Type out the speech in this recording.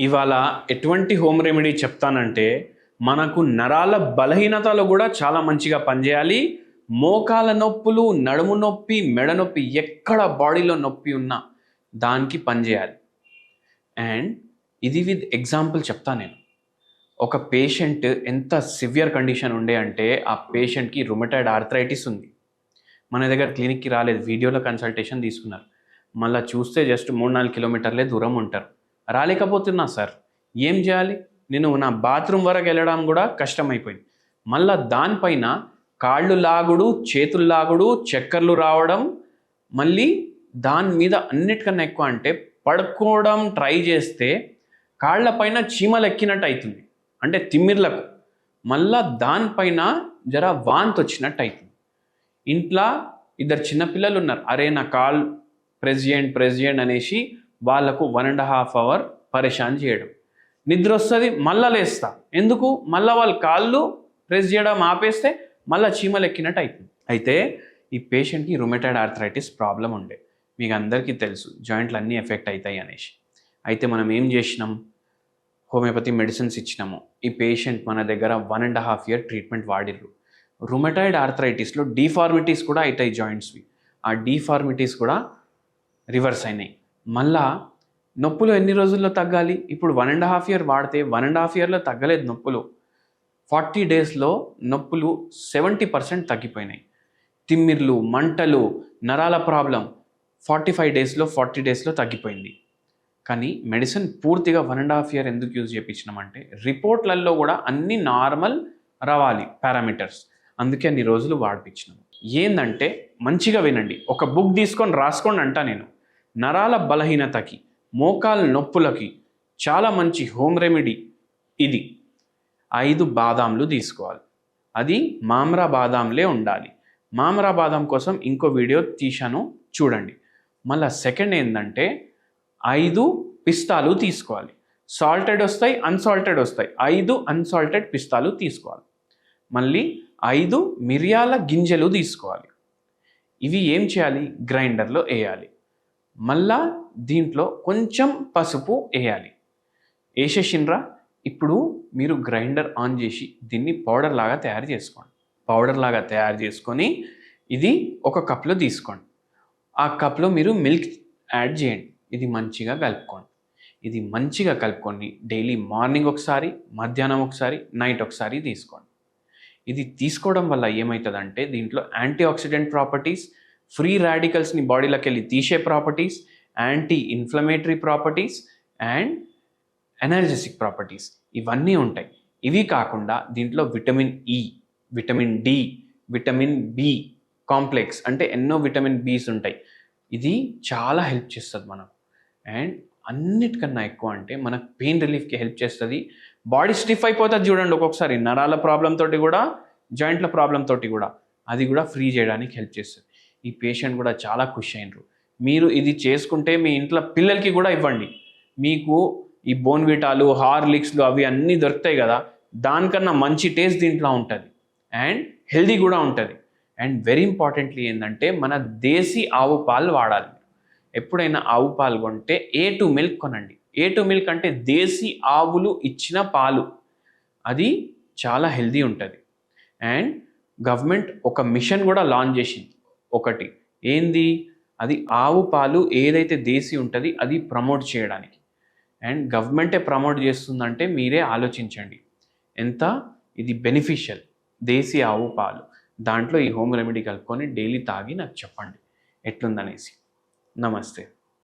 ఇవాళ ఎటువంటి home remedy చెప్తానంటే మనకు నరాల బలహీనతలు కూడా చాలా మంచిగా పనిచేయాలి. మోకాల నొప్పులు నడుము నొప్పి మెడ నొప్పి ఎక్కడ బాడీలో నొప్పి ఉన్నా దానికి పనిచేయాలి. అండ్ ఇది విత్ ఎగ్జాంపుల్ చెప్తా నేను. ఒక పేషెంట్ ఎంత సివియర్ కండిషన్ ఉండే అంటే ఆ పేషెంట్కి రుమటైడ్ ఆర్థరైటిస్ ఉంది. మన దగ్గర క్లినిక్కి రాలేదు వీడియోలో కన్సల్టేషన్ తీసుకున్నారు. మళ్ళీ చూస్తే జస్ట్ మూడు నాలుగు కిలోమీటర్లే దూరం ఉంటారు. రాలేకపోతున్నా సార్. ఏం చేయాలి? నేను నా బాత్రూమ్ వరకు వెళ్ళడం కూడా కష్టమైపోయింది. మళ్ళా దానిపైన కాళ్ళు లాగుడు చేతులు లాగుడు చక్కర్లు రావడం మళ్ళీ దాని మీద అన్నిటికన్నా ఎక్కువ అంటే పడుకోవడం ట్రై చేస్తే కాళ్ళపైన చీమలు ఎక్కినట్టు అవుతుంది అంటే తిమ్మిర్లకు. మళ్ళా దానిపైన జర వాంతి వచ్చినట్టు అవుతుంది ఇంట్లో ఇద్దరు చిన్నపిల్లలు ఉన్నారు. అరే నా కాల్ ప్రెసిడెంట్ ప్రెసిడెంట్ అనేసి వాళ్ళకు వన్ అండ్ హాఫ్ అవర్ పరేషాన్ చేయడం. నిద్ర వస్తుంది మళ్ళా లేస్తా. ఎందుకు? మళ్ళా వాళ్ళ కాళ్ళు ప్రెస్ చేయడం ఆపేస్తే మళ్ళీ చీమలు ఎక్కినట్టు అవుతుంది అయితే ఈ పేషెంట్కి రుమెటైడ్ ఆర్థరైటిస్ ప్రాబ్లం ఉండే. మీకు అందరికీ తెలుసు జాయింట్లు అన్నీ ఎఫెక్ట్ అవుతాయి అనేసి. అయితే మనం ఏం చేసినాం? హోమియోపతి మెడిసిన్స్ ఇచ్చినాము. ఈ పేషెంట్ మన దగ్గర one and half year treatment వాడిర్రు. రుమెటైడ్ ఆర్థరైటిస్లో డీఫార్మిటీస్ కూడా అవుతాయి జాయింట్స్వి. ఆ డీఫార్మిటీస్ కూడా రివర్స్ అయినాయి. మళ్ళా నొప్పులు ఎన్ని రోజుల్లో తగ్గాలి? ఇప్పుడు వన్ అండ్ హాఫ్ ఇయర్ వాడితే వన్ అండ్ హాఫ్ ఇయర్లో తగ్గలేదు నొప్పులు. ఫార్టీ డేస్లో నొప్పులు సెవెంటీ పర్సెంట్ తగ్గిపోయినాయి. తిమ్మిర్లు మంటలు నరాల ప్రాబ్లం ఫార్టీ ఫైవ్ డేస్లో ఫార్టీ డేస్లో తగ్గిపోయింది. కానీ మెడిసిన్ పూర్తిగా వన్ అండ్ హాఫ్ ఇయర్ ఎందుకు యూజ్ చేయించినామంటే రిపోర్ట్లలో కూడా అన్ని నార్మల్ రావాలి పారామీటర్స్. అందుకే అన్ని రోజులు వాడిపించినాం ఏందంటే మంచిగా వినండి. ఒక బుక్ తీసుకొని రాసుకోండి అంటా నేను. నరాల బలహీనతకి మోకాల నొప్పులకి చాలా మంచి హోమ్ రెమెడీ ఇది. ఐదు బాదాంలు తీసుకోవాలి. అది మామ్రా బాదాంలే ఉండాలి. మామ్రా బాదాం కోసం ఇంకో వీడియో తీశాను చూడండి. మళ్ళా సెకండ్ ఏంటంటే ఐదు పిస్తాలు తీసుకోవాలి. సాల్టెడ్ వస్తాయి అన్సాల్టెడ్ వస్తాయి. ఐదు అన్సాల్టెడ్ పిస్తాలు తీసుకోవాలి. మళ్ళీ ఐదు మిరియాల గింజలు తీసుకోవాలి. ఇవి ఏం చేయాలి? గ్రైండర్లో వేయాలి. మళ్ళా దీంట్లో కొంచెం పసుపు వేయాలి. వేసేసిండ్రా ఇప్పుడు మీరు గ్రైండర్ ఆన్ చేసి దీన్ని పౌడర్ లాగా తయారు చేసుకోండి. పౌడర్ లాగా తయారు చేసుకొని ఇది ఒక కప్లో తీసుకోండి. ఆ కప్లో మీరు మిల్క్ యాడ్ చేయండి. ఇది మంచిగా కలుపుకోండి. ఇది మంచిగా కలుపుకొని డైలీ మార్నింగ్ ఒకసారి మధ్యాహ్నం ఒకసారి నైట్ ఒకసారి తీసుకోండి. ఇది తీసుకోవడం వల్ల ఏమవుతుందంటే దీంట్లో యాంటీ ఆక్సిడెంట్ ప్రాపర్టీస్ ఫ్రీ రాడికల్స్ని బాడీలోకి వెళ్ళి తీసే properties anti inflammatory properties and analgesic properties ఇవన్నీ ఉంటాయి. ఇవి కాకుండా దీంట్లో vitamin E vitamin D vitamin B complex అంటే ఎన్నో విటమిన్ బీస్ ఉంటాయి. ఇది చాలా హెల్ప్ చేస్తుంది మనకు. అండ్ అన్నిటికన్నా ఎక్కువ అంటే మనకు పెయిన్ రిలీఫ్కి హెల్ప్ చేస్తుంది. బాడీ స్టిఫ్ అయిపోతుంది చూడండి ఒక్కొక్కసారి. నరాల ప్రాబ్లం తోటి కూడా జాయింట్ల ప్రాబ్లం తోటి కూడా. అది కూడా ఫ్రీ చేయడానికి హెల్ప్ చేస్తుంది. ఈ పేషెంట్ కూడా చాలా ఖుషి అయినరు. మీరు ఇది చేసుకుంటే మీ ఇంట్లో పిల్లలకి కూడా ఇవ్వండి. మీకు ఈ బోన్విటాలు హార్లిక్స్లు అవి అన్నీ దొరుకుతాయి కదా దానికన్నా మంచి టేస్ట్ దీంట్లో ఉంటుంది. అండ్ హెల్దీ కూడా ఉంటుంది. అండ్ వెరీ ఇంపార్టెంట్లీ ఏంటంటే మన దేశీ ఆవు పాలు వాడాలి. ఎప్పుడైనా ఆవు పాలు కొంటే ఏ టు మిల్క్ కొనండి. ఏ టు మిల్క్ అంటే దేశీ ఆవులు ఇచ్చిన పాలు. అది చాలా హెల్దీ ఉంటుంది. అండ్ గవర్నమెంట్ ఒక మిషన్ కూడా లాంచ్ చేసింది. ఒకటి. ఏంది? అది ఆవు పాలు ఏదైతే దేశీ ఉంటుంది అది ప్రమోట్ చేయడానికి. అండ్ గవర్నమెంటే ప్రమోట్ చేస్తుందంటే మీరే ఆలోచించండి. ఎంత? ఇది బెనిఫిషియల్. దేశీ ఆవు పాలు. దాంట్లో ఈ హోమ్ రెమెడీ కలుపుకొని డైలీ తాగి నాకు చెప్పండి. ఎట్లుందనేసి. నమస్తే.